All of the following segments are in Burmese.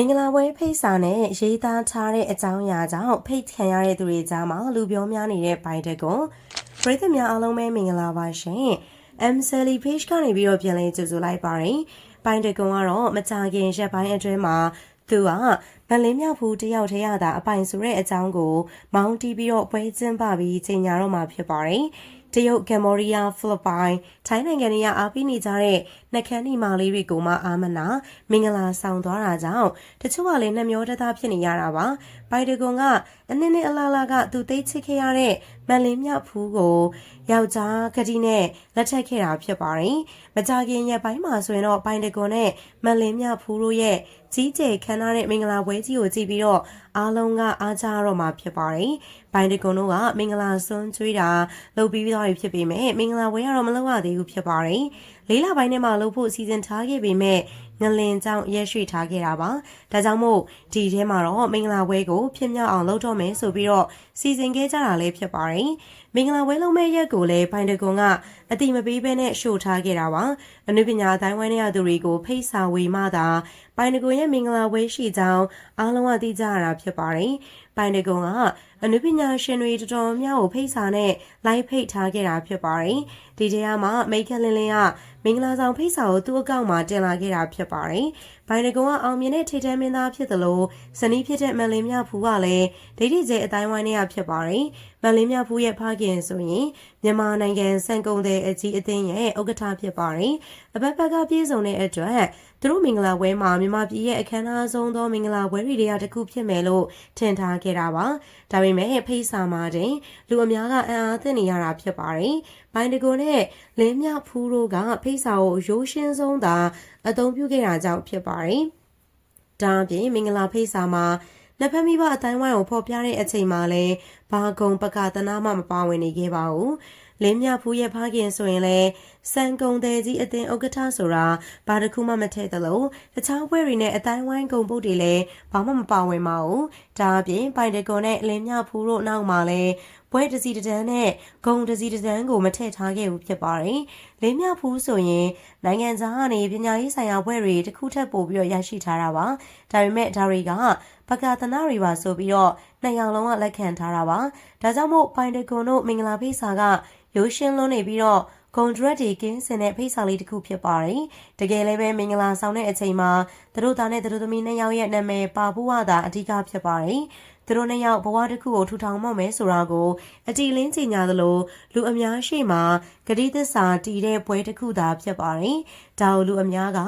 မင်္ဂလာပွဲဖိတ်စာနဲ့ရေးသားထားတဲ့အကြောင်းအရာကြောင့်ဖိတ်ခံရတဲ့သူတွေကြားမှာလူပြောများနေတဲ့ဘိုင်တက်ကိုပရိသတ်များအားလုံးပဲမင်္ဂလာပါရှင် M Sally Page ကနေပြီးတော့ပြန်လည်ကြိုဆိုလိုက်ပါတယ်ဘိုင်တက်ကွန်ကတော့မကြခင်ရက်ပိုင်းအတွင်းမှာသူက မလင်းမြောက်ဖူးတယောက်တည်းရတာအပိုင်ဆိုတဲ့အကြောင်းကို မောင်းတီးပြီးတော့ပွဲကျင်းပပြီးချိန်ညာတော့မှာဖြစ်ပါတယ်တရုတ်ကမ်ဘောဒီးယားဖိလစ်ပိုင်ထိုင်းနိုင်ငံတွေကအားပေးနေကြတဲ့နှက်ခမ်းနီမာလေးတွေကိုမှအာမနာမင်္ဂလာဆောင်သွားတာကြောင့်တချို့ကလည်းနှမျောတသားဖြစ်နေရတာပါဘိုင်ဒဂွန်ကအနည်းနဲ့အလားလားကသူသိချစ်ခဲ့ရတဲ့မန်လင်းမြဖူးကိုယောက်ျားကတိနဲ့လက်ထပ်ခဲ့တာဖြစ်ပါတယ်မကြခင်ရက်ပိုင်းမှာဆိုရင်တော့ဘိုင်ဒဂွန်နဲ့မန်လင်းမြဖူးတို့ရဲ့ကြီးကျယ်ခမ်းနားတဲ့မင်္ဂလာပွဲကြီးကိုကြည့်ပြီးတော့အားလုံးကအားကြတော့မှာဖြစ်ပါတယ်ဘိုင်ဒဂွန်တို့ကမင်္ဂလာဆွန်းကျွေးတာလုပ်ပြီးသွားပြီဖြစ်ပေမဲ့မင်္ဂလာပွဲကတော့မလုပ်ရသေးဘူးဖြစ်ပါတယ် လေးလပိုင်းထဲမှာလုပ်ဖို့စီစဉ်ထားခဲ့ပေမဲ့ငလင်ကြောင့်ရက်ရွှေ့ထားခဲ့တာပါ။ဒါကြောင့်မို့ဒီထဲမှာတော့မင်္ဂလာပွဲကိုဖြစ်မြောက်အောင်လုပ်တော့မယ်ဆိုပြီးတော့စီစဉ်ခဲ့ကြတာလည်းဖြစ်ပါတယ်။မင်္ဂလာပွဲလုပ်မဲ့ရက်ကိုလည်းဘိုင်တကွန်ကအတိမပေးဘဲနဲ့ရှို့ထားခဲ့တာပါ။အနုပညာအတိုင်းဝိုင်းတဲ့သူတွေကိုဖိတ်စာဝေမှသာဘိုင်တကွန်ရဲ့မင်္ဂလာပွဲရှိကြောင်းအားလုံးကသိကြရတာဖြစ်ပါတယ်။ ဘိုင်တကွန်ကအနုပညာရှင်တွေတော်တော်များကိုဖိတ်စာနဲ့လိုက်ဖိတ်ထားခဲ့တာဖြစ်ပါတယ်။ဒီတရားမှာမိတ်ခက်လင်းလင်းကမင်္ဂလာဆောင်ဖိတ်စာကိုသူ့အကောင့်မှာတင်လာခဲ့တာဖြစ်ပါတယ်။ဘိုင်ဒကွန်ကအောင်မြင်တဲ့ထိတန်းမင်းသားဖြစ်သလိုဇနီးဖြစ်တဲ့မန်လင်းမြဖူးကလည်းဒိဋ္ဌိကျဲအတိုင်းဝိုင်းနေရဖြစ်ပါတယ်။မန်လင်းမြဖူးရဲ့ဖခင်ဆိုရင်မြန်မာနိုင်ငံစံကုန်တဲ့အကြီးအသင်းရဲ့ဥက္ကဋ္ဌဖြစ်ပါတယ်။အဘက်ဘက်ကပြည်စုံတဲ့အတွက်သူတို့မင်္ဂလာပွဲမှာမြန်မာပြည်ရဲ့အခမ်းအနားဆုံးသောမင်္ဂလာပွဲတွေတွေကတခုဖြစ်မယ်လို့ထင်ထားခဲ့တာပါ။ဒါပေမဲ့ဖိတ်စာမှာတင်လူအများကအံ့အားသင့်နေရတာဖြစ်ပါတယ်။ဘိုင်ဒကွန်နဲ့လင်းမြဖူးတို့ကဖိတ်စာကိုရိုးရှင်းဆုံးသာအသုံးပြုခဲ့တာကြောင့်ဖြစ်ပါတယ်။ဒါအပြင်မင်္ဂလာဖိတ်စာမှာလက်ဖက်မိဘအတိုင်းဝိုင်းကိုဖော်ပြတဲ့အချိန်မှာလည်း ဘာကုံပကသနာမှမပါဝင်နေခဲ့ပါဘူး။လင်းမြဖူးရဲ့ဖခင်ဆိုရင်လည်းစံကုံတဲ့ကြီးအသင်းဥက္ကဋ္ဌဆိုတာဘာတစ်ခုမှမထည့်သလိုတခြားဘွဲတွေနဲ့အတိုင်းဝိုင်းကုံပုတ်တွေလည်းဘာမှမပါဝင်ပါဘူး။ဒါအပြင်ပိုင်တကွန်နဲ့လင်းမြဖူးတို့နောက်မှာလည်းဘွဲတစီတန်းနဲ့ဂုံတစီတန်းကိုမထည့်ထားခဲ့ဘူးဖြစ်ပါတယ်။လင်းမြဖူးဆိုရင်နိုင်ငံသားကနေပညာရေးဆိုင်ရာဘွဲတွေတစ်ခုထပ်ပို့ပြီးတော့ရရှိထားတာပါ။ဒါပေမဲ့ဒါတွေကပကာသနာတွေပါဆိုပြီးတော့နှစ်ယောက်လုံးကလက်ခံထားတာပါ။ဒါကြောင့်မို့ပိုင်တကွန်တို့မင်္ဂလာဖိတ်စာကရိုးရှင်းလွန်းနေပြီးတော့ဂုံဒရက်ဒီကင်းစင်တဲ့ဖိတ်စာလေးတစ်ခုဖြစ်ပါတယ်။တကယ်လည်းပဲမင်္ဂလာဆောင်တဲ့အချိန်မှာသူတို့သားနဲ့သူတို့သမီးနှစ်ယောက်ရဲ့နာမည်ပါဖို့ဟာအဓိကဖြစ်ပါတယ်။သူတို့နှစ်ယောက်ဘဝတစ်ခုကိုထူထောင်မှမယ်ဆိုတာကိုအတီလင်းကြီးညာသလိုလူအများရှိမှဂတိသစ္စာတည်တဲ့ပွဲတစ်ခုသာဖြစ်ပါတယ်။ဒါကိုလူအများက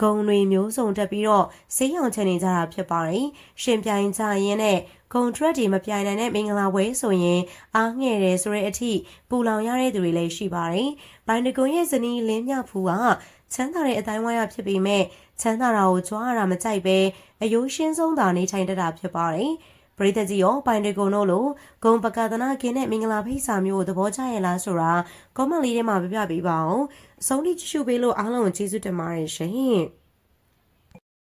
ဂုံတွေမျိုးစုံတက်ပြီးတော့စိတ်ရောင်ချနေကြတာဖြစ်ပါတယ်။ရှင်ပြိုင်ကြရင်နဲ့ဂုံထရက်တွေမပြိုင်နိုင်တဲ့မင်္ဂလာပွဲဆိုရင်အားငယ်တယ်ဆိုတဲ့အထိပူလောင်ရတဲ့သူတွေလည်းရှိပါတယ်။ဘိုင်နဂုံရဲ့ဇနီးလင်းမြဖူးကချမ်းသာတဲ့အတိုင်းဝိုင်းရဖြစ်ပေမဲ့ချမ်းသာတာကိုကြွားရတာမကြိုက်ပဲအယိုးရှင်းဆုံးသာနေထိုင်တတ်တာဖြစ်ပါတယ်။ ပရိသတ်ကြီးရောပိုင်တကုံတို့လိုဂုံပကသနာကင်းတဲ့မင်္ဂလာဖိတ်စာမျိုးကိုသဘောကျရဲ့လားဆိုတာကောမန့်လေးထဲမှာပြပြပေးပါအောင်အဆုံးထိကြည့်ရှုပေးလို့အားလုံးကိုကျေးဇူးတင်ပါတယ်ရှင်။